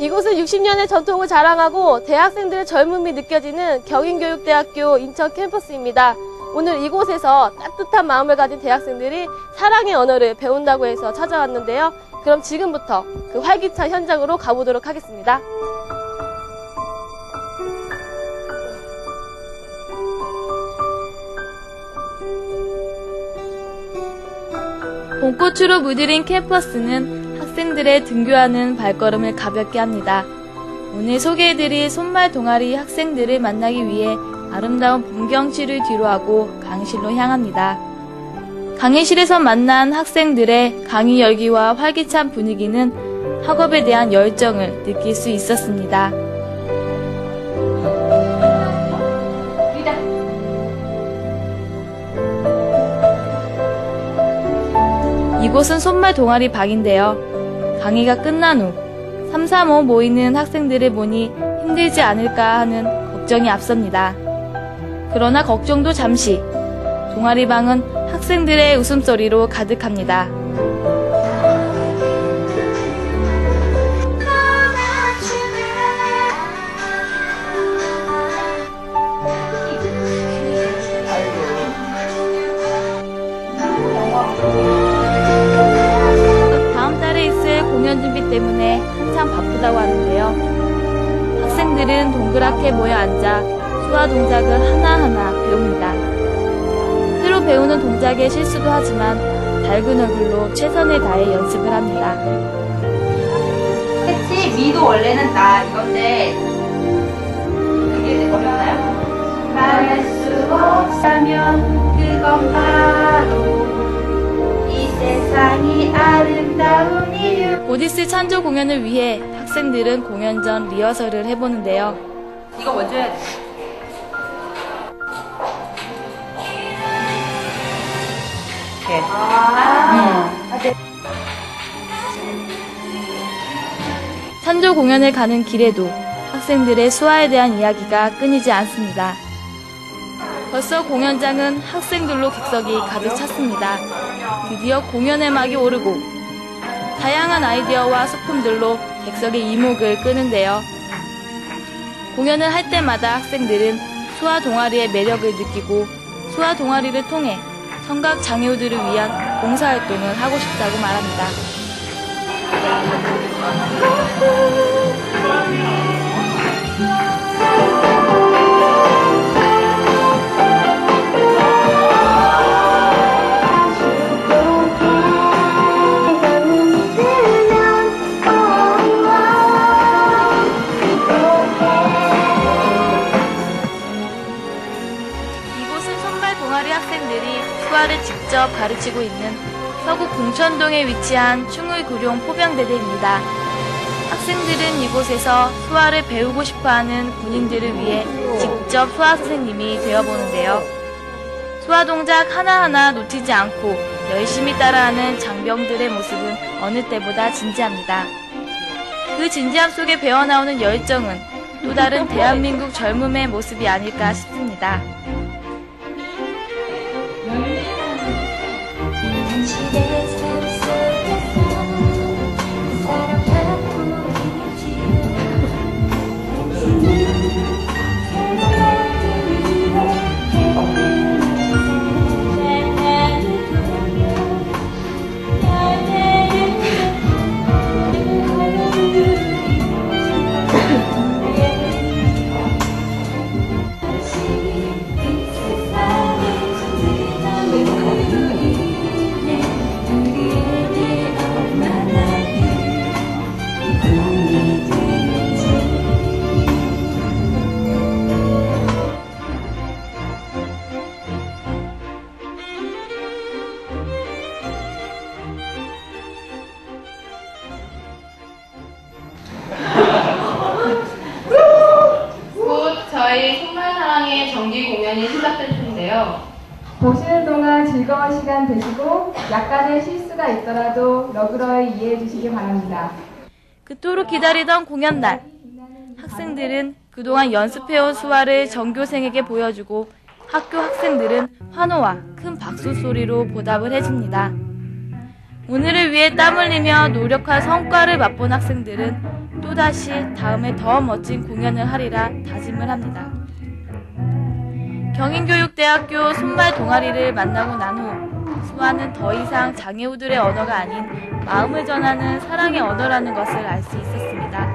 이곳은 60년의 전통을 자랑하고 대학생들의 젊음이 느껴지는 경인교육대학교 인천 캠퍼스입니다. 오늘 이곳에서 따뜻한 마음을 가진 대학생들이 사랑의 언어를 배운다고 해서 찾아왔는데요. 그럼 지금부터 그 활기찬 현장으로 가보도록 하겠습니다. 봄꽃으로 물들인 캠퍼스는 학생들의 등교하는 발걸음을 가볍게 합니다. 오늘 소개해드릴 손말 동아리 학생들을 만나기 위해 아름다운 봄경치를 뒤로하고 강의실로 향합니다. 강의실에서 만난 학생들의 강의 열기와 활기찬 분위기는 학업에 대한 열정을 느낄 수 있었습니다. 이곳은 손말 동아리 방인데요. 강의가 끝난 후 3, 3, 5 모이는 학생들을 보니 힘들지 않을까 하는 걱정이 앞섭니다. 그러나 걱정도 잠시. 동아리 방은 학생들의 웃음소리로 가득합니다. 학생들은 동그랗게 모여 앉아 수화 동작을 하나하나 배웁니다. 새로 배우는 동작에 실수도 하지만 밝은 얼굴로 최선을 다해 연습을 합니다. 그치 미도 원래는 나 이건데 이게 어렵나요? 말할 수 없다면 그건 바로 이 세상이 아름다운 이유 곧 있을 찬조 공연을 위해 학생들은 공연 전 리허설을 해보는데요. 이거 먼저 해야 돼 이렇게 찬조 공연을 가는 길에도 학생들의 수화에 대한 이야기가 끊이지 않습니다. 벌써 공연장은 학생들로 객석이 가득 찼습니다. 드디어 공연의 막이 오르고 다양한 아이디어와 소품들로 객석의 이목을 끄는데요. 공연을 할 때마다 학생들은 수화 동아리의 매력을 느끼고 수화 동아리를 통해 청각 장애우들을 위한 봉사활동을 하고 싶다고 말합니다. 직접 가르치고 있는 서구 공천동에 위치한 충의구룡 포병대대입니다. 학생들은 이곳에서 수화를 배우고 싶어하는 군인들을 위해 직접 수화 선생님이 되어보는데요. 수화 동작 하나하나 놓치지 않고 열심히 따라하는 장병들의 모습은 어느 때보다 진지합니다. 그 진지함 속에 배어나오는 열정은 또 다른 대한민국 젊음의 모습이 아닐까 싶습니다. 그토록 기다리던 공연 날. 학생들은 그동안 연습해온 수화를 전교생에게 보여주고 학교 학생들은 환호와 큰 박수 소리로 보답을 해줍니다. 오늘을 위해 땀 흘리며 노력한 성과를 맛본 학생들은 또다시 다음에 더 멋진 공연을 하리라 다짐을 합니다. 경인교육대학교 손말 동아리를 만나고 난 후 수아는 더 이상 장애우들의 언어가 아닌 마음을 전하는 사랑의 언어라는 것을 알 수 있었습니다.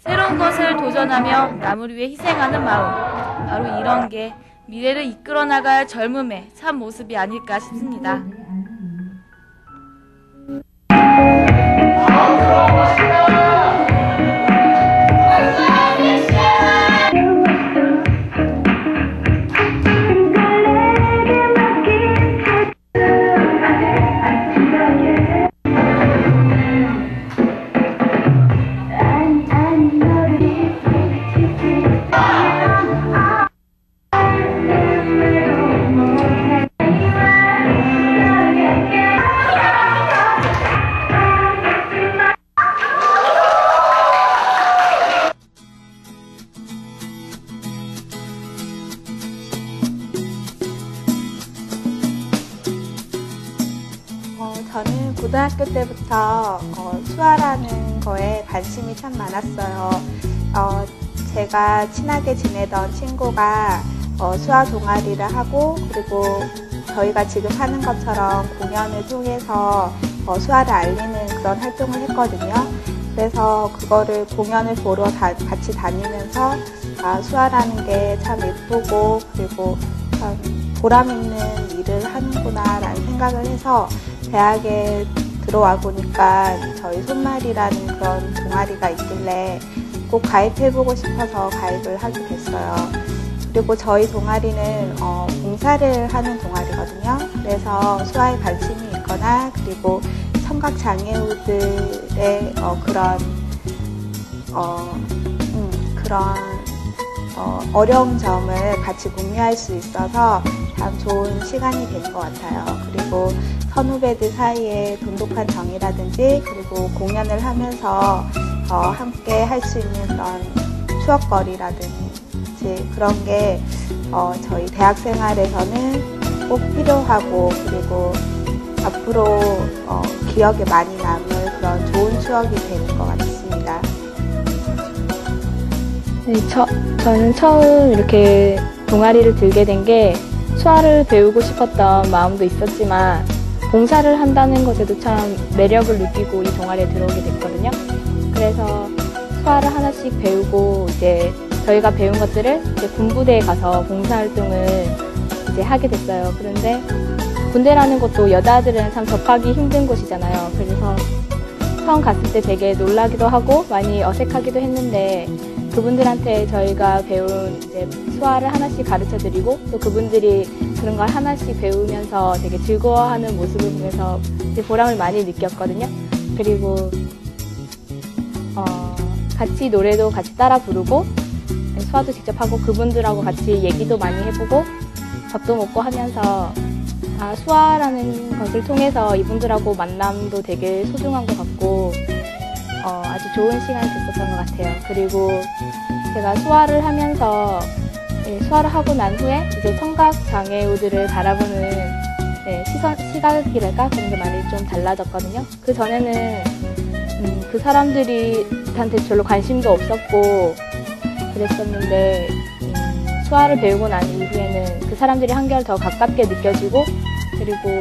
새로운 것을 도전하며 남을 위해 희생하는 마음. 바로 이런 게 미래를 이끌어 나갈 젊음의 참 모습이 아닐까 싶습니다. 때부터 어, 수아라는 거에 관심이 참 많았어요. 어, 제가 친하게 지내던 친구가 어, 수아 동아리를 하고 그리고 저희가 지금 하는 것처럼 공연을 통해서 어, 수아를 알리는 그런 활동을 했거든요. 그래서 그거를 공연을 보러 다- 같이 다니면서 아, 수아라는 게 참 예쁘고 그리고 참 보람 있는 일을 하는구나라는 생각을 해서 대학에 들어와 보니까 저희 손말이라는 그런 동아리가 있길래 꼭 가입해보고 싶어서 가입을 하게 됐어요. 그리고 저희 동아리는 어, 봉사를 하는 동아리거든요. 그래서 수아에 관심이 있거나 그리고 청각 장애우들의 어, 그런 어, 음, 그런 어, 어려운 점을 같이 공유할 수 있어서 참 좋은 시간이 된 것 같아요. 그리고 선후배들 사이에 돈독한 정이라든지 그리고 공연을 하면서 어, 함께 할 수 있는 그런 추억거리라든지 그런 게 어, 저희 대학 생활에서는 꼭 필요하고 그리고 앞으로 어, 기억에 많이 남을 그런 좋은 추억이 되는 것 같습니다. 네, 저, 저는 처음 이렇게 동아리를 들게 된 게 수화를 배우고 싶었던 마음도 있었지만 봉사를 한다는 것에도 참 매력을 느끼고 이 동아리에 들어오게 됐거든요. 그래서 수화를 하나씩 배우고 이제 저희가 배운 것들을 이제 군부대에 가서 봉사활동을 이제 하게 됐어요. 그런데 군대라는 곳도 여자들은 참 접하기 힘든 곳이잖아요. 그래서 처음 갔을 때 되게 놀라기도 하고 많이 어색하기도 했는데 그분들한테 저희가 배운 이제 수화를 하나씩 가르쳐 드리고 또 그분들이 그런 걸 하나씩 배우면서 되게 즐거워하는 모습을 보면서 보람을 많이 느꼈거든요. 그리고 어, 같이 노래도 같이 따라 부르고 수화도 직접 하고 그분들하고 같이 얘기도 많이 해보고 밥도 먹고 하면서 아, 수화라는 것을 통해서 이분들하고 만남도 되게 소중한 것 같고 어, 아주 좋은 시간이 됐었던 것 같아요. 그리고 제가 수화를 하면서 예, 수화를 하고 난 후에 이제 청각 장애우들을 바라보는 네, 시선, 시각이랄까 그런 게 많이 좀 달라졌거든요. 그 전에는 음, 그 사람들이 한테 별로 관심도 없었고 그랬었는데 음, 수화를 배우고 난 이후에는 그 사람들이 한결 더 가깝게 느껴지고 그리고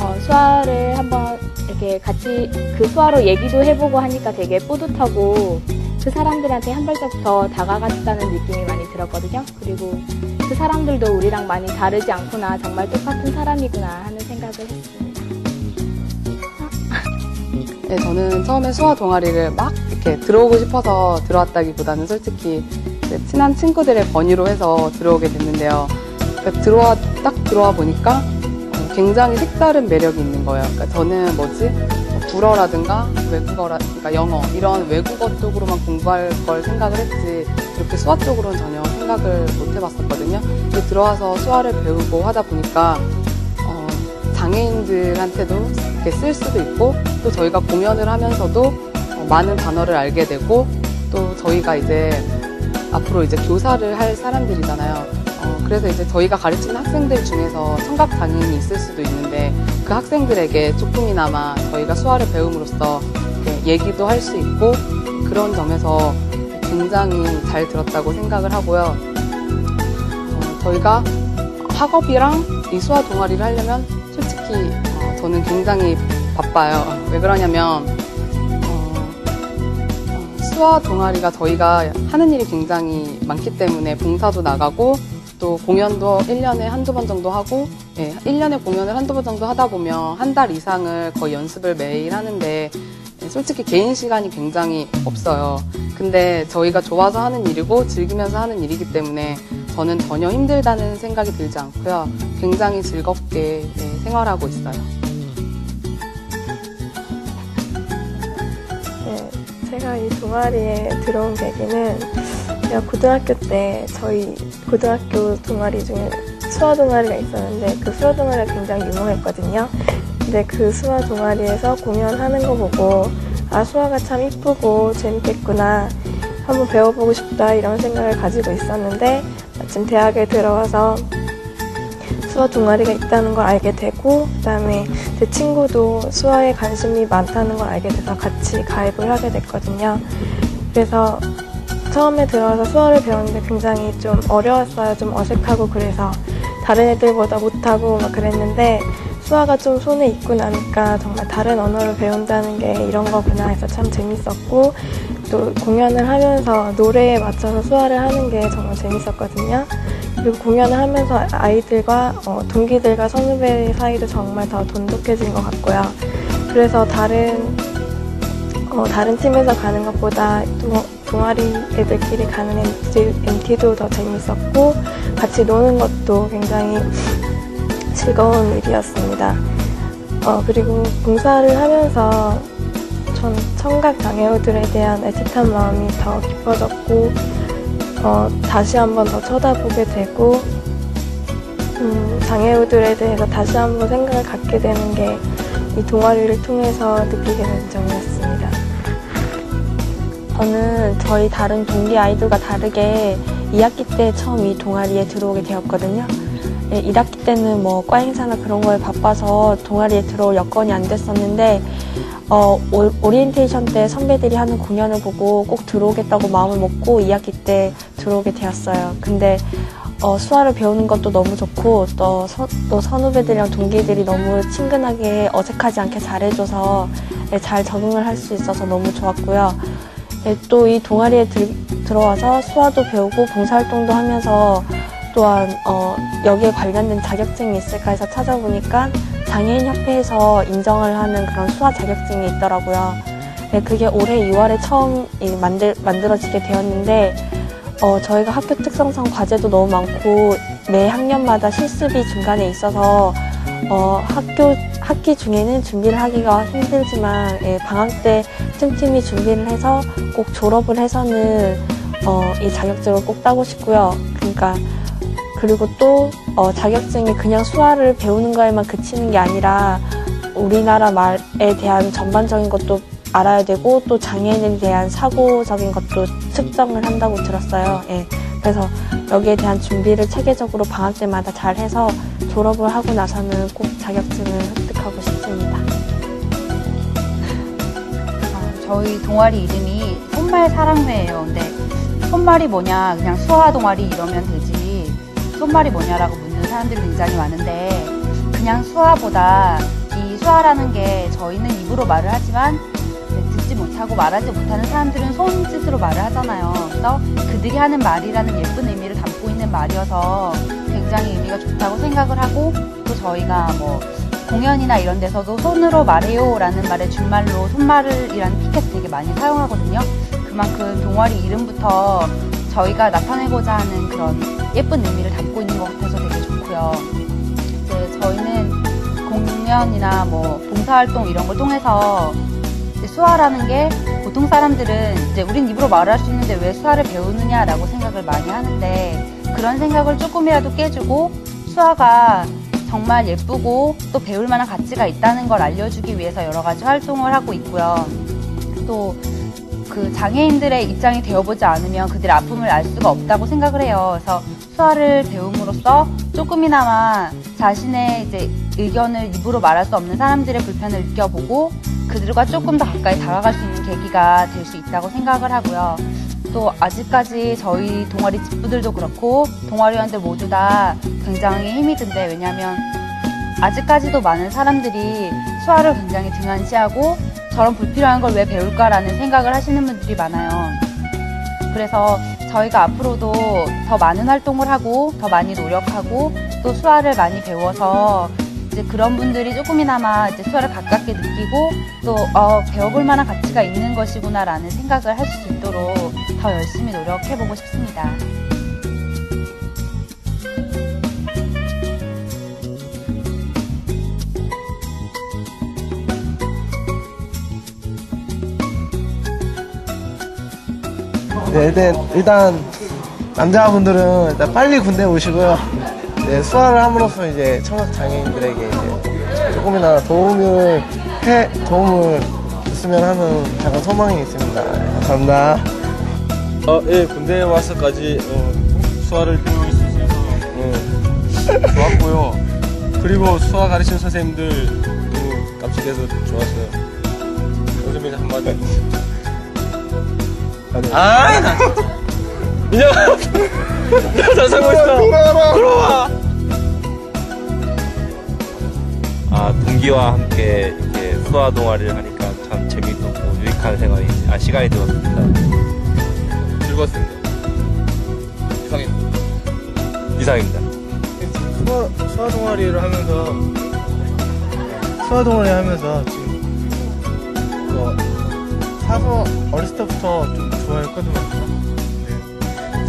어, 수화를 한번 이렇게 같이 그 수화로 얘기도 해보고 하니까 되게 뿌듯하고 그 사람들한테 한 발짝 더 다가갔다는 느낌이 많이 들었거든요. 그리고 그 사람들도 우리랑 많이 다르지 않구나, 정말 똑같은 사람이구나 하는 생각을 했습니다. 네, 저는 처음에 수화 동아리를 막 이렇게 들어오고 싶어서 들어왔다기보다는 솔직히 친한 친구들의 권유로 해서 들어오게 됐는데요. 그러니까 들어와, 딱 들어와 보니까 어, 굉장히 색다른 매력이 있는 거예요. 그러니까 저는 뭐지? 뭐 불어라든가 외국어라, 그러니까 영어, 이런 외국어 쪽으로만 공부할 걸 생각을 했지, 이렇게 수화 쪽으로는 전혀 생각을 못 해봤었거든요. 들어와서 수화를 배우고 하다 보니까 어, 장애인들한테도 이렇게 쓸 수도 있고 또 저희가 공연을 하면서도 어, 많은 단어를 알게 되고 또 저희가 이제 앞으로 이제 교사를 할 사람들이잖아요. 어, 그래서 이제 저희가 가르치는 학생들 중에서 청각 장애인이 있을 수도 있는데 그 학생들에게 조금이나마 저희가 수화를 배움으로써 얘기도 할 수 있고 그런 점에서 굉장히 잘 들었다고 생각을 하고요. 어, 저희가 학업이랑 이 수화 동아리를 하려면 솔직히 어, 저는 굉장히 바빠요. 왜 그러냐면 어, 어, 수화 동아리가 저희가 하는 일이 굉장히 많기 때문에 봉사도 나가고 또 공연도 1년에 한두 번 정도 하고 예, 1년에 공연을 한두 번 정도 하다 보면 한 달 이상을 거의 연습을 매일 하는데 예, 솔직히 개인 시간이 굉장히 없어요. 근데 저희가 좋아서 하는 일이고 즐기면서 하는 일이기 때문에 저는 전혀 힘들다는 생각이 들지 않고요. 굉장히 즐겁게 예, 생활하고 있어요. 네, 제가 이 동아리에 들어온 계기는 제가 고등학교 때 저희 고등학교 동아리 중에 수화 동아리가 있었는데 그 수화 동아리가 굉장히 유명했거든요. 근데 그 수화 동아리에서 공연하는 거 보고 아 수화가 참 이쁘고 재밌겠구나 한번 배워보고 싶다 이런 생각을 가지고 있었는데 마침 대학에 들어와서 수화 동아리가 있다는 걸 알게 되고 그다음에 제 친구도 수화에 관심이 많다는 걸 알게 돼서 같이 가입을 하게 됐거든요. 그래서 처음에 들어와서 수화를 배우는데 굉장히 좀 어려웠어요. 좀 어색하고 그래서 다른 애들보다 못하고 막 그랬는데 수화가 좀 손에 익고 나니까 정말 다른 언어를 배운다는 게 이런 거구나 해서 참 재밌었고 또 공연을 하면서 노래에 맞춰서 수화를 하는 게 정말 재밌었거든요. 그리고 공연을 하면서 아이들과 어, 동기들과 선후배 사이도 정말 더 돈독해진 것 같고요. 그래서 다른 어, 다른 팀에서 가는 것보다 동, 동아리 애들끼리 가는 MT, MT도 더 재밌었고 같이 노는 것도 굉장히 즐거운 일이었습니다. 어, 그리고 봉사를 하면서 전 청각 장애우들에 대한 애틋한 마음이 더 깊어졌고 어, 다시 한번 더 쳐다보게 되고 음, 장애우들에 대해서 다시 한번 생각을 갖게 되는 게 이 동아리를 통해서 느끼게 된 점이었습니다. 저는 저희 다른 동기 아이들과 다르게 2학기 때 처음 이 동아리에 들어오게 되었거든요. 예, 1학기 때는 뭐 과 행사나 그런 거에 바빠서 동아리에 들어올 여건이 안 됐었는데 어, 오, 오리엔테이션 때 선배들이 하는 공연을 보고 꼭 들어오겠다고 마음을 먹고 2학기 때 들어오게 되었어요. 근데 어, 수화를 배우는 것도 너무 좋고 또, 선, 또 선후배들이랑 동기들이 너무 친근하게 어색하지 않게 잘해줘서 예, 잘 적응을 할 수 있어서 너무 좋았고요. 예, 또이 동아리에 들, 들어와서 수화도 배우고 봉사활동도 하면서 또한 어, 여기에 관련된 자격증이 있을까 해서 찾아보니까 장애인협회에서 인정을 하는 그런 수화 자격증이 있더라고요. 네, 그게 올해 2월에 처음 이 만들, 만들어지게 되었는데 어, 저희가 학교 특성상 과제도 너무 많고 매 학년마다 실습이 중간에 있어서 어, 학교 학기 중에는 준비를 하기가 힘들지만 예, 방학 때 틈틈이 준비를 해서 꼭 졸업을 해서는 어, 이 자격증을 꼭 따고 싶고요. 그러니까 그리고 또 어, 자격증이 그냥 수화를 배우는 거에만 그치는 게 아니라 우리나라 말에 대한 전반적인 것도 알아야 되고 또 장애인에 대한 사고적인 것도 측정을 한다고 들었어요. 예. 그래서 여기에 대한 준비를 체계적으로 방학 때마다 잘 해서 졸업을 하고 나서는 꼭 자격증을 획득하고 싶습니다. 아, 저희 동아리 이름이 손말 사랑회예요. 근데 손말이 뭐냐, 그냥 수화 동아리 이러면 되지. 손말이 뭐냐라고 묻는 사람들이 굉장히 많은데 그냥 수화보다 이 수화라는 게 저희는 입으로 말을 하지만 듣지 못하고 말하지 못하는 사람들은 손짓으로 말을 하잖아요. 그래서 그들이 하는 말이라는 예쁜 의미를 담고 있는 말이어서 굉장히 의미가 좋다고 생각을 하고 또 저희가 뭐 공연이나 이런 데서도 손으로 말해요라는 말의 준말로 손말이라는 피켓 되게 많이 사용하거든요. 그만큼 동아리 이름부터 저희가 나타내고자 하는 그런 예쁜 의미를 담고 있는 것 같아서 되게 좋고요. 이제 저희는 공연이나 뭐 봉사활동 이런 걸 통해서 수화라는 게 보통 사람들은 이제 우린 입으로 말을 할수 있는데 왜 수화를 배우느냐라고 생각을 많이 하는데 그런 생각을 조금이라도 깨주고 수화가 정말 예쁘고 또 배울 만한 가치가 있다는 걸 알려주기 위해서 여러 가지 활동을 하고 있고요. 또 그 장애인들의 입장이 되어보지 않으면 그들의 아픔을 알 수가 없다고 생각을 해요. 그래서 수화를 배움으로써 조금이나마 자신의 이제 의견을 입으로 말할 수 없는 사람들의 불편을 느껴보고 그들과 조금 더 가까이 다가갈 수 있는 계기가 될 수 있다고 생각을 하고요. 또 아직까지 저희 동아리 직부들도 그렇고 동아리원들 모두 다 굉장히 힘이 든데 왜냐하면 아직까지도 많은 사람들이 수화를 굉장히 등한시하고 저런 불필요한 걸 왜 배울까라는 생각을 하시는 분들이 많아요. 그래서 저희가 앞으로도 더 많은 활동을 하고 더 많이 노력하고 또 수화를 많이 배워서 이제 그런 분들이 조금이나마 이제 수화를 가깝게 느끼고 또 어, 배워볼 만한 가치가 있는 것이구나라는 생각을 할 수 있도록 더 열심히 노력해보고 싶습니다. 네, 일단, 일단 남자분들은 일단 빨리 군대 오시고요. 네, 수화를 함으로써 이제 청각 장애인들에게 이제 조금이나마 도움을 해 도움을 줬으면 하는 작은 소망이 있습니다. 네, 감사합니다. 어, 예, 군대에 와서까지 어, 수화를 배울 수 있어서 어, 좋았고요. 그리고 수화 가르치는 선생님들도 깜찍해서 좋았어요. 요즘에 한마디. 아, 나. 민혁아, 나잘 살고 있어. 들어와. 아, 동기와 함께 이렇게 수화 동아리를 하니까 참 재미있고 유익한 생활이, 아, 시간이 되었습니다. 즐거웠습니다. 이상입니다. 이상입니다. 수화, 수화 동아리를 하면서 수화 동아리 하면서 지금 뭐 사서 어렸을 때부터 좀 좋아했거든요.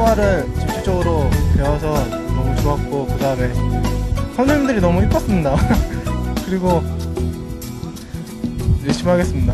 네. 수화를 집중적으로 배워서 너무 좋았고 그 다음에 선생님들이 너무 이뻤습니다. 그리고 열심히 하겠습니다.